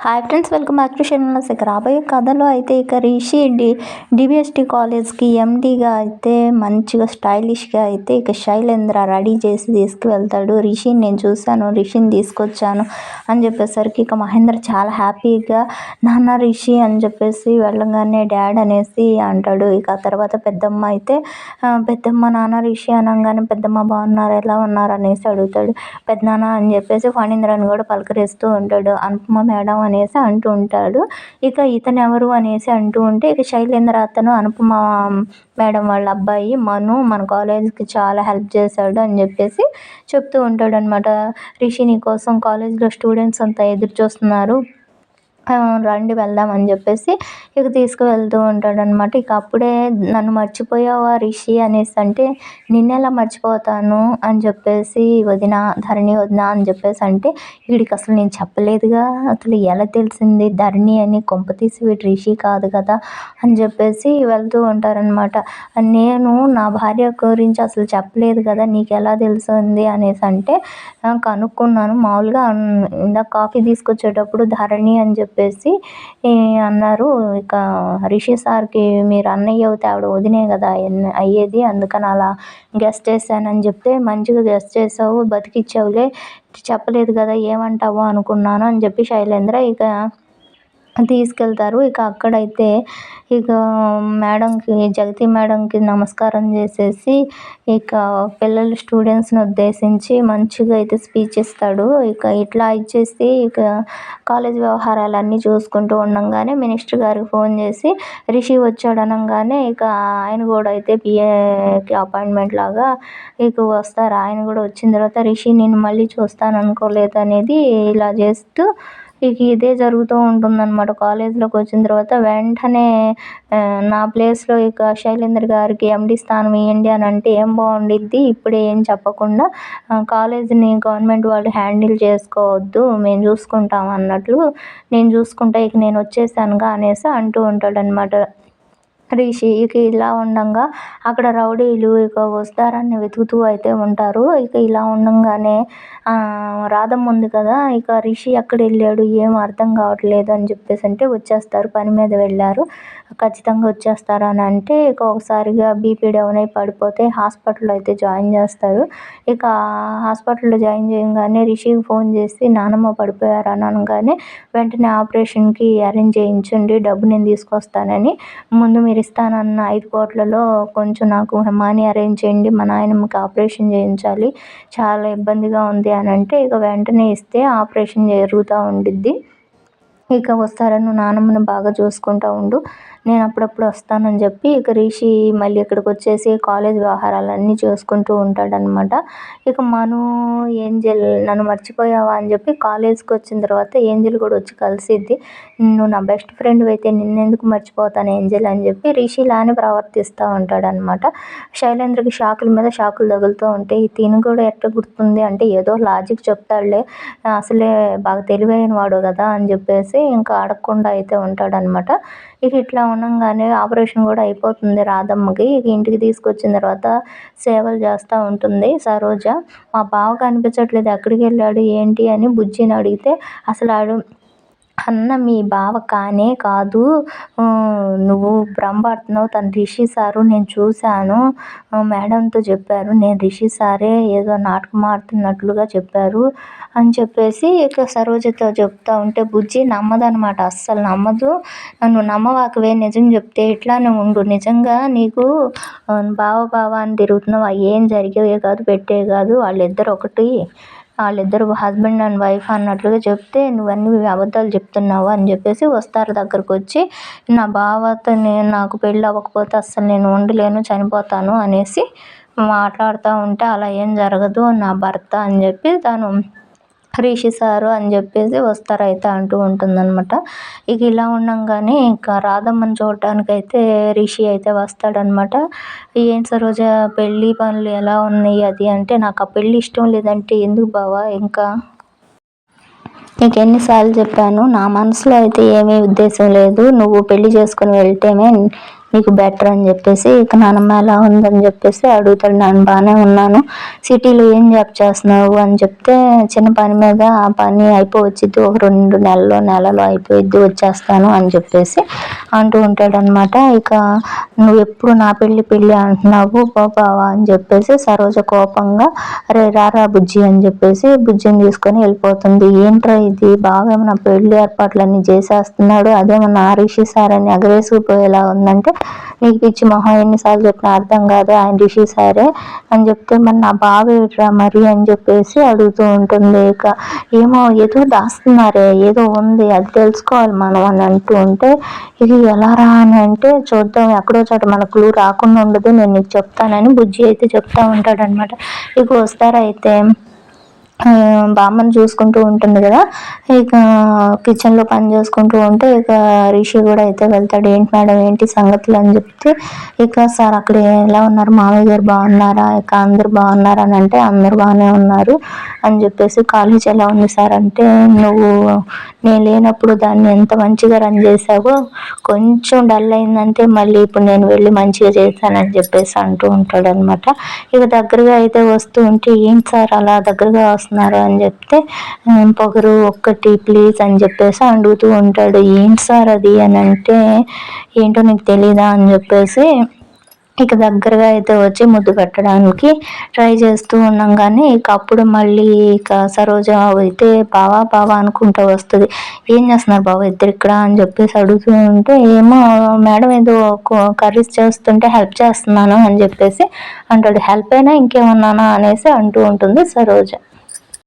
Hi friends welcome back to షెన్లస్ ఇక రాబోయే కథలో అయితే ఇక రిషి డి డిబిఎస్టీ కాలేజ్కి ఎండీగా అయితే మంచిగా స్టైలిష్గా అయితే ఇక శైలేంద్ర రెడీ చేసి తీసుకువెళ్తాడు. రిషిని నేను చూశాను రిషిని తీసుకొచ్చాను అని చెప్పేసరికి ఇక మహేంద్ర చాలా హ్యాపీగా నాన్న రిషి అని చెప్పేసి వెళ్ళగానే డాడ్ అనేసి అంటాడు. ఇక తర్వాత పెద్దమ్మ అయితే పెద్దమ్మ నాన్న రిషి అనగానే పెద్దమ్మ బాగున్నారు ఎలా ఉన్నారు? అనేసి అడుగుతాడు. పెద్దనాన్న అని చెప్పేసి ఫణీంద్రని కూడా పలకరిస్తూ ఉంటాడు. అనుపమ మేడం అనేసి అంటూ ఉంటాడు. ఇక ఇతను ఎవరు అనేసి అంటూ ఉంటే ఇక శైలేంద్ర అతను అనుపమ మేడం వాళ్ళ అబ్బాయి మను మన కాలేజ్కి చాలా హెల్ప్ చేశాడు అని చెప్పేసి చెప్తూ ఉంటాడు అనమాట రిషి నీ కోసం కాలేజ్లో స్టూడెంట్స్ అంతా ఎదురు చూస్తున్నారు. రండి వెళ్దాం అని చెప్పేసి ఇక తీసుకువెళ్తూ ఉంటాడనమాట ఇక అప్పుడే నన్ను మర్చిపోయావా రిషి అనేసి అంటే నిన్నెలా మర్చిపోతాను? అని చెప్పేసి వదిన ధరణి వదిన అని చెప్పేసి అంటే వీడికి అసలు నేను చెప్పలేదుగా అసలు ఎలా తెలిసింది ధరణి అని కొంపతీసి వీడు రిషి కాదు కదా అని చెప్పేసి వెళ్తూ ఉంటారనమాట నేను నా భార్య గురించి అసలు చెప్పలేదు కదా నీకు ఎలా తెలిసింది? అనేసి అంటే కనుక్కున్నాను. మామూలుగా ఇందాక కాఫీ తీసుకొచ్చేటప్పుడు ధరణి అని చెప్పి చెప్పేసి అన్నారు. ఇక రిషి సార్కి మీరు అన్నయ్య అవుతే ఆవిడ వదినే కదా అయ్యేది. అందుకని అలా గెస్ట్ చేశానని చెప్తే మంచిగా గెస్ట్ చేసావు బతికిచ్చావులే చెప్పలేదు కదా ఏమంటావో అనుకున్నాను అని చెప్పి శైలేంద్ర ఇక తీసుకెళ్తారు. ఇక అక్కడైతే ఇక మేడంకి జగతి మేడంకి నమస్కారం చేసేసి ఇక పిల్లలు స్టూడెంట్స్ని ఉద్దేశించి మంచిగా అయితే స్పీచ్ ఇస్తాడు. ఇక ఇట్లా ఇచ్చేసి ఇక కాలేజ్ వ్యవహారాలన్నీ చూసుకుంటూ ఉండంగానే మినిస్టర్ గారికి ఫోన్ చేసి రిషి వచ్చాడు అనగానే ఇక ఆయన కూడా అయితే పిఏకి అపాయింట్మెంట్ లాగా ఇక వస్తారు. ఆయన కూడా వచ్చిన తర్వాత రిషి నేను మళ్ళీ చూస్తాను అనుకోలేదు అనేది ఇలా చేస్తూ ఇక ఇదే జరుగుతూ ఉంటుందన్నమాట. కాలేజ్లోకి వచ్చిన తర్వాత వెంటనే నా ప్లేస్లో ఇక శైలేంద్ర గారికి ఎండి స్థానం ఇవ్వండి అని అంటే ఏం బాగుండిద్ది? ఇప్పుడే ఏం చెప్పకుండా కాలేజీని గవర్నమెంట్ వాళ్ళు హ్యాండిల్ చేసుకోవద్దు మేము చూసుకుంటాం అన్నట్లు నేను చూసుకుంటా ఇక నేను వచ్చేసానుగా అనేసి అంటూ ఉంటాడనమాట రిషి ఇక ఇలా ఉండగా అక్కడ రౌడీలు ఇక వస్తారని వెతుకుతూ అయితే ఉంటారు. ఇక ఇలా ఉండగానే రాధమ్మ ఉంది కదా ఇక రిషి ఎక్కడ వెళ్ళాడు ఏం అర్థం కావట్లేదు అని చెప్పేసి అంటే వచ్చేస్తారు పని మీద వెళ్ళారు. ఖచ్చితంగా వచ్చేస్తారు అని అంటే ఇక ఒకసారిగా బీపీ డౌన్ అయి పడిపోతే హాస్పిటల్లో అయితే జాయిన్ చేస్తారు. ఇక హాస్పిటల్లో జాయిన్ చేయగానే రిషికి ఫోన్ చేసి నానమ్మ పడిపోయారు? అని అనగానే వెంటనే ఆపరేషన్కి అరేంజ్ చేయించండి డబ్బు నేను తీసుకొస్తానని. ముందు మీరు ఇస్తానన్న ఐదు కోట్లలో కొంచెం నాకు మనీ అరేంజ్ చేయండి మా నాయనమ్మకి ఆపరేషన్ చేయించాలి చాలా ఇబ్బందిగా ఉంది అని అంటే ఇక వెంటనే ఇస్తే ఆపరేషన్ జరుగుతూ ఉండిద్ది. ఇక వస్తారని నానమ్మని బాగా చూసుకుంటూ ఉండు. నేను అప్పుడప్పుడు వస్తానని చెప్పి ఇక రిషి మళ్ళీ ఇక్కడికి వచ్చేసి కాలేజ్ వ్యవహారాలన్నీ చూసుకుంటూ ఉంటాడనమాట ఇక మను ఏంజెల్ నన్ను మర్చిపోయావా అని చెప్పి కాలేజ్కి వచ్చిన తర్వాత ఏంజెల్ కూడా వచ్చి కలిసిద్ది. నువ్వు నా బెస్ట్ ఫ్రెండ్ అయితే నిన్నెందుకు మర్చిపోతాను ఏంజెల్ అని చెప్పి రిషి లానే ప్రవర్తిస్తూ ఉంటాడనమాట శైలేంద్రకి షాకుల మీద షాకులు తగులుతూ ఉంటాయి. తిను కూడా ఎట్లా గుర్తుంది? అంటే ఏదో లాజిక్ చెప్తాడులే. అసలే బాగా తెలివైన వాడు కదా అని చెప్పేసి ఇంకా అడగకుండా అయితే ఉంటాడనమాట. ఇక ఇట్లా ఉండంగానే ఆపరేషన్ కూడా అయిపోతుంది రాధమ్మకి. ఇక ఇంటికి తీసుకొచ్చిన తర్వాత సేవలు చేస్తూ ఉంటుంది సరోజ. మా బావ కనిపించట్లేదు ఎక్కడికి వెళ్ళాడు ఏంటి అని బుజ్జిని అడిగితే అసలు ఆడు అన్న మీ బావ కానే కాదు నువ్వు బ్రహ్మపడుతున్నావు తను రిషి సారు నేను చూశాను. మేడంతో చెప్పారు నేను రిషి సారే ఏదో నాటకం ఆడుతున్నట్లుగా చెప్పారు అని చెప్పేసి ఇక సరోజతో చెప్తా ఉంటే బుజ్జి నమ్మదనమాట అస్సలు నమ్మదు. నువ్వు నమ్మవాకవే నిజం చెప్తే ఇట్లానే ఉండు. నిజంగా నీకు బావ బావ అని తిరుగుతున్నావు? ఏం జరిగేవే కాదు పెట్టే కాదు వాళ్ళిద్దరు ఒకటి వాళ్ళిద్దరు హస్బెండ్ అండ్ వైఫ్ అన్నట్లుగా చెప్తే నువ్వన్నీ అబద్ధాలు చెప్తున్నావు అని చెప్పేసి వస్తారు దగ్గరకు వచ్చి. నా బావతో నేను నాకు పెళ్ళి అవ్వకపోతే అస్సలు నేను ఉండలేను చనిపోతాను అనేసి మాట్లాడుతూ ఉంటే అలా ఏం జరగదు నా భర్త అని చెప్పి తను రిషి సారు అని చెప్పేసి వస్తారు అయితే అంటూ ఉంటుందన్నమాట. ఇక ఇలా ఉండంగానే ఇంకా రాధమ్మని చూడటానికి అయితే రిషి అయితే వస్తాడనమాట ఏం సరోజ పెళ్ళి పనులు ఎలా ఉన్నాయి అది అంటే నాకు ఆ పెళ్ళి ఇష్టం లేదంటే ఎందుకు బావా ఇంకా? నీకు ఎన్నిసార్లు చెప్పాను నా మనసులో అయితే ఏమీ ఉద్దేశం లేదు. నువ్వు పెళ్ళి చేసుకుని వెళ్తేనే నీకు బెటర్ అని చెప్పేసి ఇక నానమ్మ ఎలా ఉందని చెప్పేసి అడుగుతాడు. నేను బాగానే ఉన్నాను. సిటీలో ఏం జాబ్ చేస్తున్నావు? అని చెప్తే చిన్న పని మీద ఆ పని అయిపోవచ్చిద్ది. ఒక రెండు నెలలో నెలలో అయిపోయిద్ది. వచ్చేస్తాను. అని చెప్పేసి అంటూ ఉంటాడనమాట ఇక నువ్వు ఎప్పుడు నా పెళ్ళి పెళ్ళి అంటున్నావు? బాబావా అని చెప్పేసి సరోజ కోపంగా రే రారా బుజ్జి అని చెప్పేసి బుజ్జిని తీసుకొని వెళ్ళిపోతుంది. ఏంట్రా ఇది? బాగా ఏమైనా పెళ్ళి ఏర్పాట్లన్నీ చేసేస్తున్నాడు? అదేమన్నా రిషి సార్ అని ఎగరేసుకుపోయేలా ఉందంటే నీకు పిచ్చి మొహం ఎన్నిసార్లు చెప్పినా అర్థం కాదు ఆయన రిషి సారే అని చెప్తే మరి నా బావ ఏట్రా మరి అని చెప్పేసి అడుగుతూ ఉంటుంది. ఇక ఏమో ఏదో దాస్తున్నారే ఏదో ఉంది అది తెలుసుకోవాలి మనం అని అంటూ ఉంటే ఇది ఎలా రా అని అంటే చూద్దాం ఎక్కడో చోట మన క్లూ రాకుండా ఉండదు నేను నీకు చెప్తానని బుజ్జి అయితే చెప్తా ఉంటాడనమాట ఇక వస్తారైతే అయితే? బామ్మని చూసుకుంటూ ఉంటుంది కదా. ఇక కిచెన్లో పని చేసుకుంటూ ఉంటే ఇక రిషి కూడా అయితే వెళ్తాడు. ఏంటి మేడం ఏంటి సంగతులు? అని చెప్తే ఇక సార్ అక్కడ ఎలా ఉన్నారు? మామయ్య గారు బాగున్నారా? ఇక అందరు బాగున్నారా? అని అంటే అందరు బాగానే ఉన్నారు అని చెప్పేసి కాలేజ్ ఎలా ఉంది సార్? అంటే నువ్వు నేను లేనప్పుడు దాన్ని ఎంత మంచిగా రన్ చేసావో కొంచెం డల్ అయిందంటే మళ్ళీ ఇప్పుడు నేను వెళ్ళి మంచిగా చేశానని చెప్పేసి అంటూ ఉంటాడు అనమాట ఇక దగ్గరగా అయితే వస్తూ ఉంటే ఏంటి సార్ అలా దగ్గరగా చేస్తున్నారు అని చెప్తే పొగరు ఒక్కటి ప్లీజ్ అని చెప్పేసి అడుగుతూ ఉంటాడు. ఏంటి సార్ అది? అని అంటే ఏంటో నీకు తెలీదా? అని చెప్పేసి ఇక దగ్గరగా అయితే వచ్చి ముద్దు పెట్టడానికి ట్రై చేస్తూ ఉన్నాం. కానీ ఇక అప్పుడు మళ్ళీ ఇక సరోజ అయితే బావా బావా అనుకుంటూ వస్తుంది. ఏం చేస్తున్నారు బావ? ఇద్దరు ఇక్కడ? అని చెప్పేసి అడుగుతూ ఉంటే ఏమో మేడం ఏదో కర్రీస్ చేస్తుంటే హెల్ప్ చేస్తున్నాను అని చెప్పేసి అంటాడు. హెల్ప్ అయినా ఇంకేమన్నానా? అనేసి అంటూ ఉంటుంది సరోజ.